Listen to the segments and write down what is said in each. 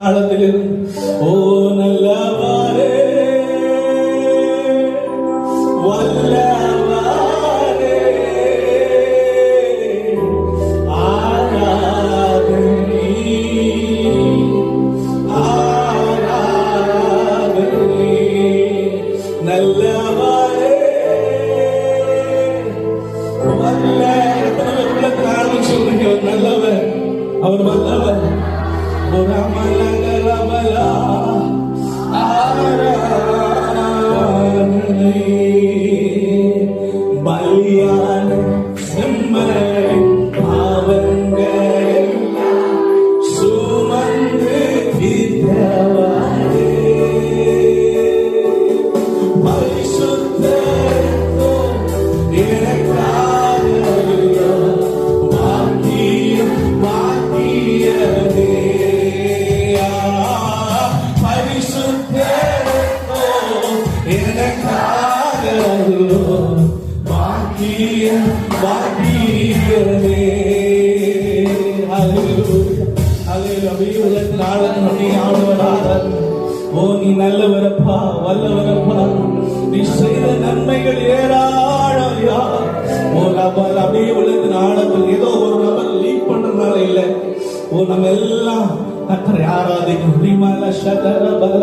അളത്തിൽ ഓ നല്ല വല്ല நல்லவரப்பா வல்லவரப்பா. நீ செய்த நன்மைகள் ஏராளமையா. ஓ நபர் அப்படியே விழுந்து ஆழத்தில் ஏதோ ஒரு நபர் லீக் பண்றதுனால இல்லை. ஓ நம்ம எல்லாம் கத்தரை ஆராதிக்கும் விமல சதர பல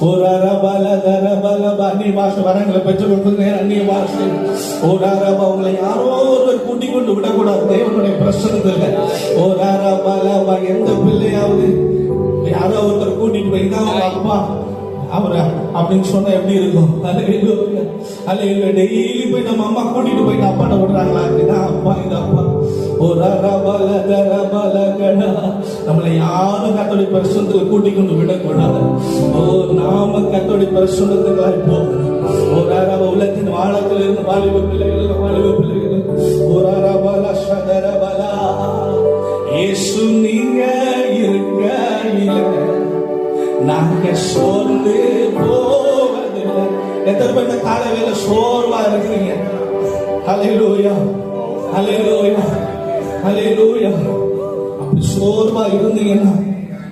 ஒரு அரபல தர பல அந்நிய பாஷை வரங்களை பெற்றுக் கொடுத்து அந்நிய பாஷை. ஒரு அரப உங்களை யாரோ ஒருவர் கூட்டிக் கொண்டு விடக்கூடாது. தேவனுடைய ஒரு அரபல எந்த பிள்ளையாவது யாரோ ஒருத்தர் கூட்டிட்டு போய் தான் அப்பா அவரை அப்படின்னு சொன்னா எப்படி இருக்கும்? அல்ல அல்ல டெய்லி போய் நம்ம அம்மா கூட்டிட்டு போய் நான் பண்ண விடுறாங்களா? இதுதான் அப்பா இது அப்பா. நம்மளை யாரும் கத்தோடைய பரிசுத்தத்தில் கூட்டிக் கொண்டு விடக்கூடாது. ஓ நாம கத்தோடைய பரிசுத்தத்துக்காக போகணும். ஒரு அரப உலகத்தின் வாழத்தில் இருந்து வாலிப பிள்ளைகள் வாலிப பிள்ளைகள். ஒரு அரபல சதரபலா இயேசு நீங்க நாங்க சோர்ந்து போவதில்லை எத்தனை பேர் இந்த காலை வேலை சோர்வா இருக்கிறீங்க லூயா அலை லூயா அப்படி சோர்வா இருந்தீங்கன்னா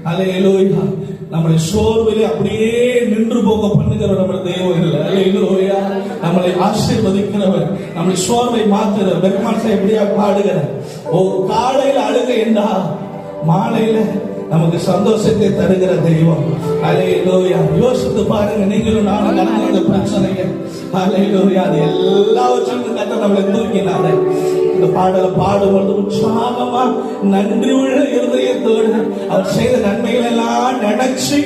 அலை லூயா நம்மளை சோர்விலே அப்படியே நின்று போக பண்ணுகிற நம்ம தெய்வம் இல்லை ஹalleluya நம்மளை ஆசீர்வதிக்கிறவர் நம்மளை சோர்வை மாற்றுகிறவர் பெருமாள் எப்படியா பாடுகிற ஓ காலையில் அழுக என்றா மாலையில நமக்கு சந்தோஷத்தை தருகிற தெய்வம். அலையிலோயா யோசித்து பாருங்க நீங்களும் நானும் கடந்த இந்த பிரச்சனைகள் அலையிலோயா அது எல்லாவற்றையும் கத்த நம்மளை தூக்கினாரு. இந்த பாடலை பாடும்பொழுது உற்சாகமா நன்றி உள்ள இருதயத்தோடு அவர் செய்த நன்மைகள் எல்லாம் நினைச்சு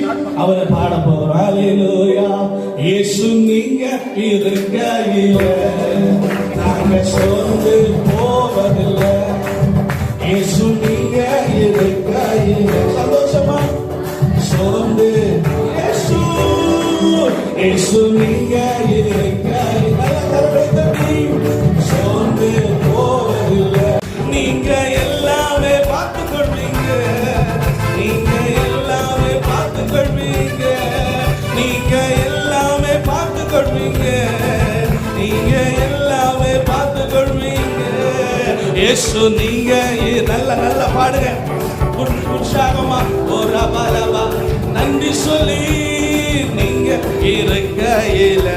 அவரை பாட போறோம். அலையிலோயா இயேசு நீங்க இருக்கையில நாங்க சோர்ந்து போவதில்லை. சந்தோஷமா சோர்ந்து நீங்க சோர்ந்து போவதில்லை நீங்க எல்லாமே பார்த்து கொள்வீங்க நீங்க எல்லாமே பார்த்து கொள்வீங்க நீங்க எல்லாமே பார்த்து கொள்வீங்க நீங்க ஏசு நீங்க நல்ல நல்ல பாடுங்க. உற்சாகமா ஒரு ரபா நன்றி சொல்லி நீங்க இருக்கையில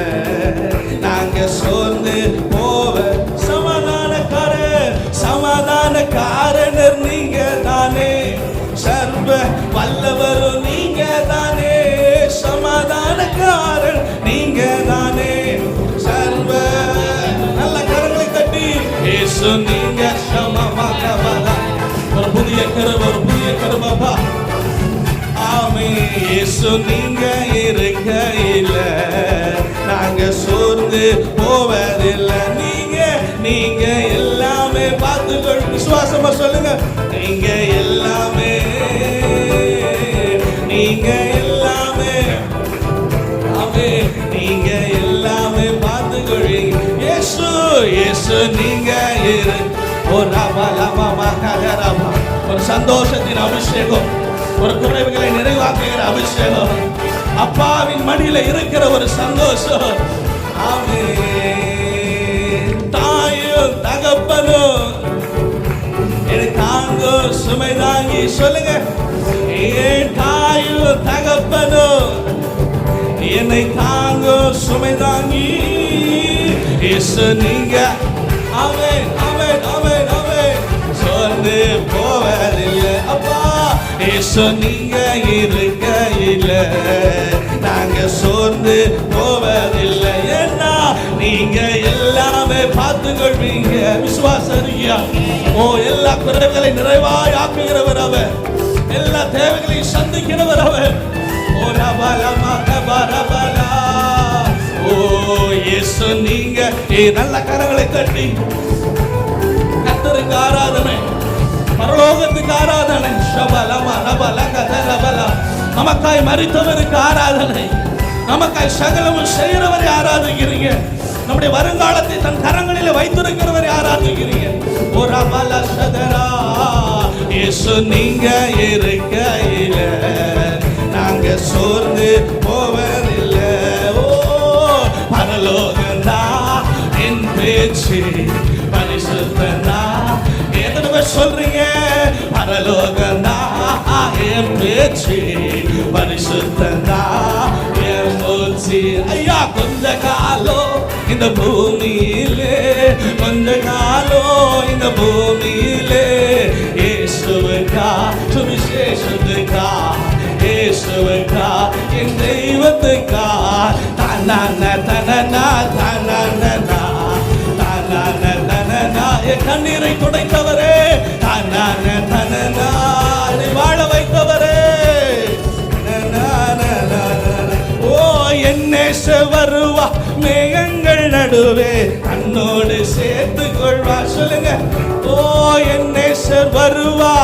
நாங்க சோர்ந்து போவ. சமாதானக்கார சமாதான நீங்க தானே சர்வ வல்லவரும் நீங்க தானே சமாதானக்காரன் நீங்க தானே சர்வ நல்ல கரங்களை தட்டி ஏசு நீ இயேசு நீங்க இருக்கையில நாங்க சோர்ந்து போவதில்லை. நீங்க நீங்க எல்லாமே பார்த்துக்கொள். விசுவாசமா சொல்லுங்க. நீங்க எல்லாமே நீங்க எல்லாமே நீங்க எல்லாமே பார்த்துக்கொள்வீங்க. இயேசு இயேசு நீங்க இரு. ஒரு ரபா லபா மகரபா ஒரு சந்தோஷத்தின் அபிஷேகம். ஒரு குறைவுகளை நிறைவாக்குகிற அபிஷேகம். அப்பாவின் மடியில இருக்கிற ஒரு சந்தோஷம். தாயும் தகப்பனும். தாங்கோ சுமை தாங்கி சொல்லுங்க. ஏன் தாயும் தகப்பனும். என்னை தாங்க சுமை தாங்கி. நீங்க இயேசு நீங்க இருக்கையில் நாங்க சோர்ந்து போவதில்லை. ஏன்னா நீங்க எல்லாமே பார்த்து கொள்வீங்க விசுவாசரியா ஓ எல்லா குறைவுகளை நிறைவாய் ஆக்குகிறவர் அவர். எல்லா தேவைகளையும் சந்திக்கிறவர் அவர். ஓ ரபலமா கபரபலா ஓ இயேசு நீங்க ஏ நல்ல கரங்களை தட்டி. கத்தருக்கு ஆராதனை. பரலோகத்துக்கு ஆராதனை. ஷபலமா ரபல கதரபல நமக்காய் மறித்தவருக்கு ஆராதனை. நமக்காய் சகலமும் செய்கிறவரை ஆராதிக்கிறீங்க. நம்முடைய வருங்காலத்தை தன் கரங்களில் வைத்திருக்கிறவரை ஆராதிக்கிறீங்க. ஒரு அமல சதரா இயேசு நீங்க இருக்கையில நாங்க சோர்ந்து போவதில்லை. ஓ பரலோகந்தா என் பேச்சு பரிசுத்தந்தா எத்தனை பேர் சொல்றீங்க? பரலோகந்தா என் பேச்சு. பரிசுத்தந்தா என் மூச்சு. ஐயா கொஞ்ச காலம் இந்த பூமியிலே கொஞ்ச காலம் இந்த பூமியிலே. ஏசுவக்கா சுவிசேஷத்துக்கா ஏசுவக்கா என் தெய்வத்துக்கா. தன தன தன கண்ணீரை துடைத்தவரே. தனன வாழ வைத்தவரே. ஓ என்னேச வருவா மேகங்கள் நடுவே. தன்னோடு சேர்த்து கொள்வா. சொல்லுங்க. ஓ என்னேசர் வருவா.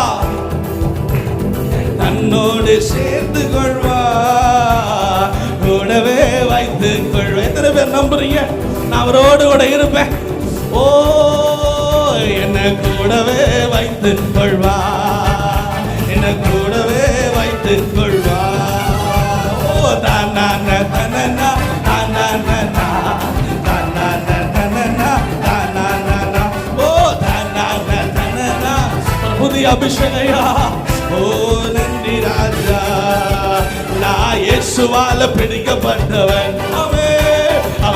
தன்னோடு சேர்த்து கொள்வா. கூடவே வைத்து கொள்வா எத்தனை பேர் நம்புறீங்க? நான் அவரோடு கூட இருப்பேன். ஓ என்ன கூடவே வைத்து கொள்வா என்ன கூடவே வைத்து கொள்வா ஓ தான் தனனா தானானா புதிய அபிஷேகையா? ஓ நன்றி ராஜா. நான் இயேசுவால பிடிக்கப்பட்டவன். அவன்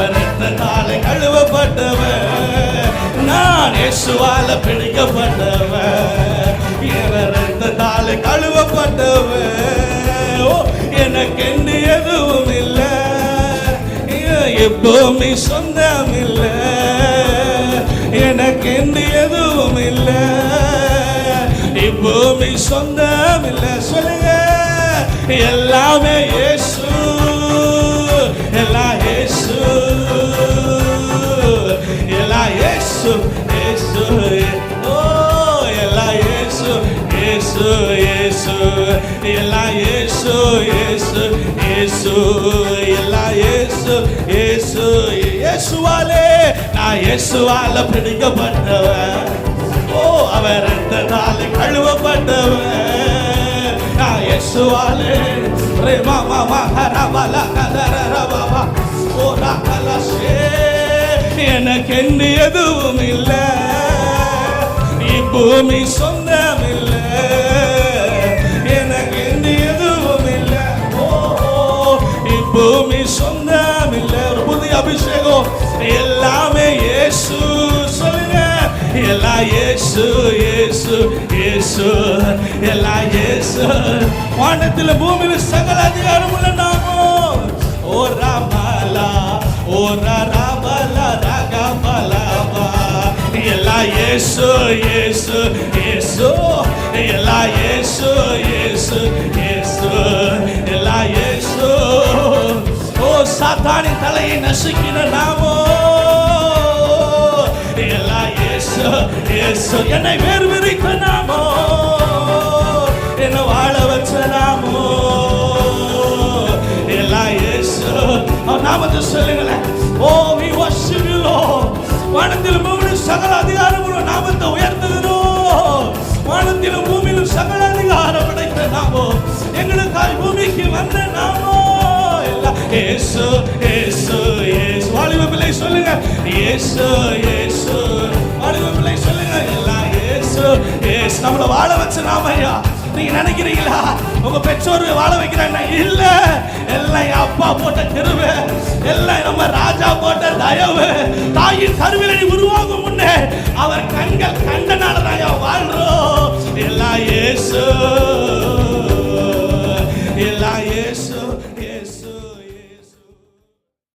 அவன் ரத்தத்தாலே கழுவப்பட்டவன் நான் இயேசுவால பிடிக்கப்பட்டவர். இவன் ரத்தத்தாலே கழுவப்பட்டவர். ஓ எனக்கென்று எதுவும் இல்லை. எப்பவுமே சொந்தம் இல்லை. எனக்கென்று எதுவும் இல்லை. இப்பவுமே சொந்தம் இல்லை. சொல்லுங்க. எல்லாமே இயேசு. இயேசு எல்லாம் இயேசு இயேசு இயேசுவாலே நான் இயேசுவால பிடிக்கப்பட்டவன் ஓ அவர் ரத்தத்தாலே கழுவப்பட்டவன். நான் இயேசுவாலே ரே மாமா மகரபல கதரரபா ஓ ரகலசே எனக்கு எதுவும் இல்லை. பூமி சொந்தமே இயேசு இயேசு இயேசு. எல்லாம் இயேசு. வானத்தில் பூமியில் சகல அதிகாரம் உள்ள நாமோ. ஓ ராமலா ஓ ராமலா ரகமலபா எல்லாம் இயேசு இயேசு இயேசு. எல்லாம் இயேசு இயேசு இயேசு. எல்லாம் இயேசு. ஓ சாத்தானின் தலையை நசுக்கின நாமோ. இயேசு என்னை வேறு விரித்த நாமோ என்ன வாழ வச்ச நாமோ எல்லாம் இயேசு அவர் நாமத்தை சொல்லுங்களேன். ஓ வி worship வானத்தில் பூமியில் வானத்திலும் பூமியிலும் சகல அதிகாரமுள்ள நாமத்தை உயர்த்துகிறோ. வானத்திலும் பூமியிலும் சகல அதிகாரம் படைத்த நாமோ எங்களுக்காய் பூமிக்கு வந்த நாமோ எல்லாம் இயேசு இயேசு இயேசு. வாலிப பிள்ளை சொல்லுங்க இயேசு இயேசு. ஏஸ் நம்மள வாழ வச்சு நாமையா நீங்க நினைக்கிறீங்களா? உங்க பெற்றோர் வாழ வைக்கிறாங்க. இல்ல எல்லாம் என் அப்பா போட்ட தெருவு எல்லாம் நம்ம ராஜா போட்ட தயவு. தாயின் கருவில உருவாகும் முன்னே அவர் கண்கள் கண்டனால தான் வாழ்றோம். எல்லாம் ஏசு.